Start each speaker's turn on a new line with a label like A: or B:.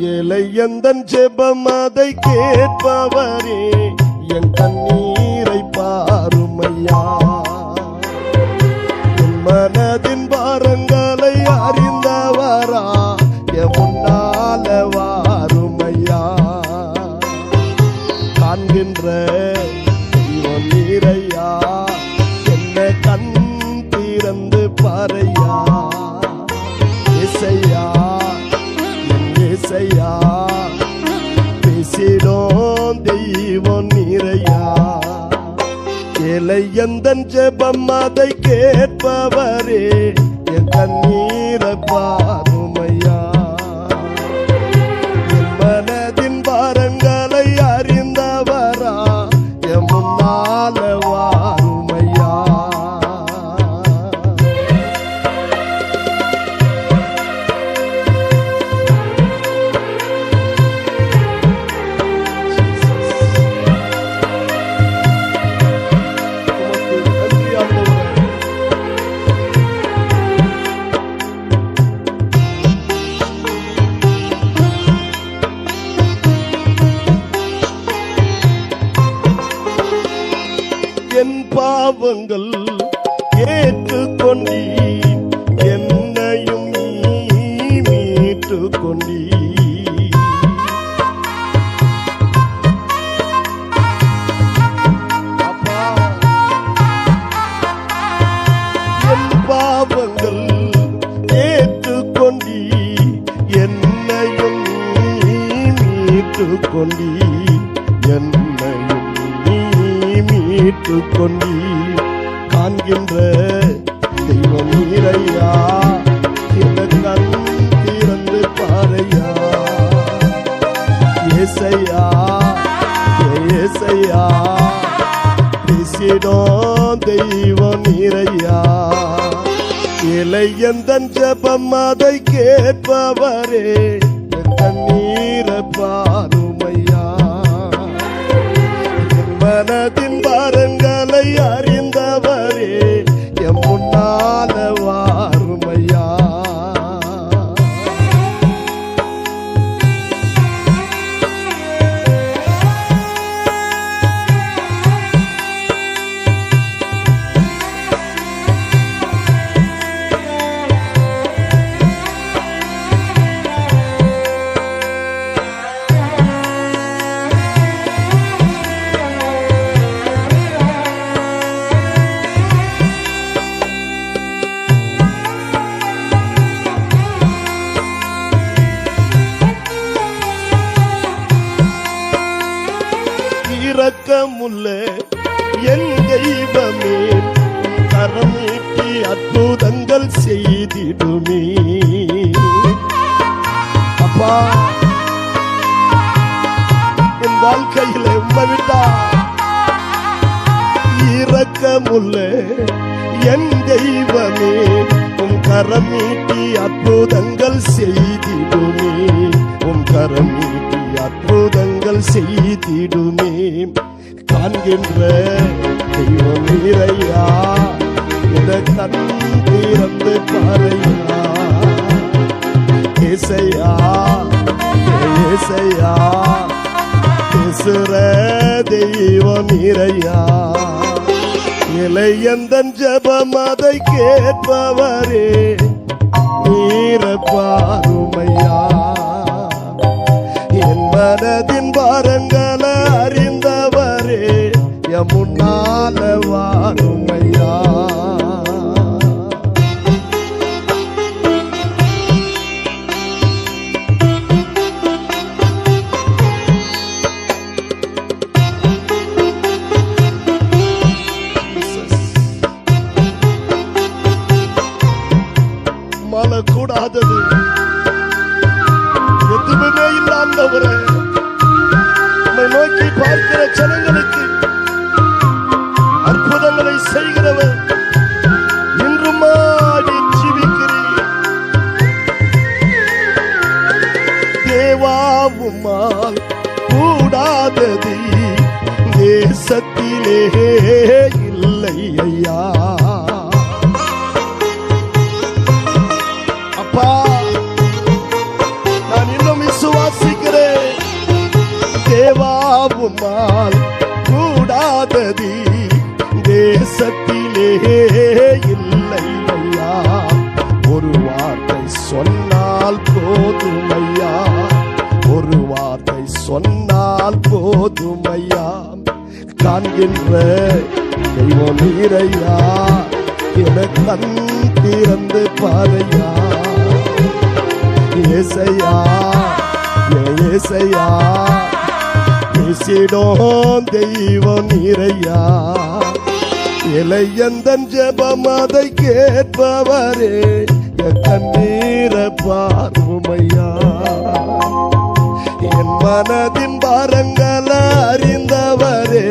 A: ஏழை எந்த ஜெபம் அதை கேட்பவரே என் கண்ணீரை பாருமையா. என் மனதின் பாரங்களை அறிந்தவரா என் முன்னால வாருமையா. காண்கின்ற நீரையா என்ன கண் திறந்து பாறையா. இசையா இசையா? பேசிடும் தெய்வம் நிறையா. ஏழை எந்தன் ஜெபம் அதை கேட்பவரே என் கண்ணீரை பாவங்கள் ஏற்றுக்கொண்டீ என்னையும் நீ மீட்டுக்கொண்டீ அப்பா என் பாவங்கள் ஏற்றுக்கொண்டீ என்னையும் நீ மீட்டுக்கொண்டீ மீட்டுக்கொண்டீ காண்கின்ற தெய்வம் நீரையா இந்த கண் திறந்து பாறையா. ஏசையா ஏசையா. பேசிடும் தெய்வம் நீரையா இலை எந்தன் ஜபம் அதை கேட்பவரே. என் இரக்கமுள்ள என் தெய்வமே கரம் நீட்டி அற்புதங்கள் செய்திடுமே. அப்பா என் வாழ்க்கையில் உண்மை விட்டா இரக்கமுள்ள என் தெய்வமே உன் கரம் நீட்டி அற்புதங்கள் செய்திடுமே. உன் கரம் நீட்டி அற்புதங்கள் செய்திடுமே. காண்கின்ற தெய்வம் நீரையா இந்த கண் திறந்து பாரையா. ஏசையா ஏசையா. பேசுற தெய்வம் இறையா இலை எந்தன் ஜபம் அதை கேட்பவரே. நீர பாருமையா மனதின் பாரங்களை அறிந்தவரே என் வாருமையா மலக்கூடாதது. கூடாதது இல்லாதவரே உம்மை நோக்கி பார்க்கிற ஜனங்களுக்கு அற்புதங்களை செய்கிறவர் இன்றும் ஆடி ஜீவிக்கிறீர். தேவாவுமால் கூடாதது. தேசத்திலே இல்லை ஐயா. உம்மால் கூடாததி தேசத்திலே இல்லை ஐயா ஒரு வார்த்தை சொன்னால் போதும் ஐயா ஒரு வார்த்தை சொன்னால் போதும் ஐயா காண்கின்ற தெய்வம் நீரையா என கண் திறந்து பாரையா? ஏசையா ஏசையா? பேசிடும் தெய்வம் நிறையா இளையந்தன் ஜெபம் அதை கேட்பவரே கண்ணீர பார்வையா என் மனதின் பாரங்கள் அறிந்தவரே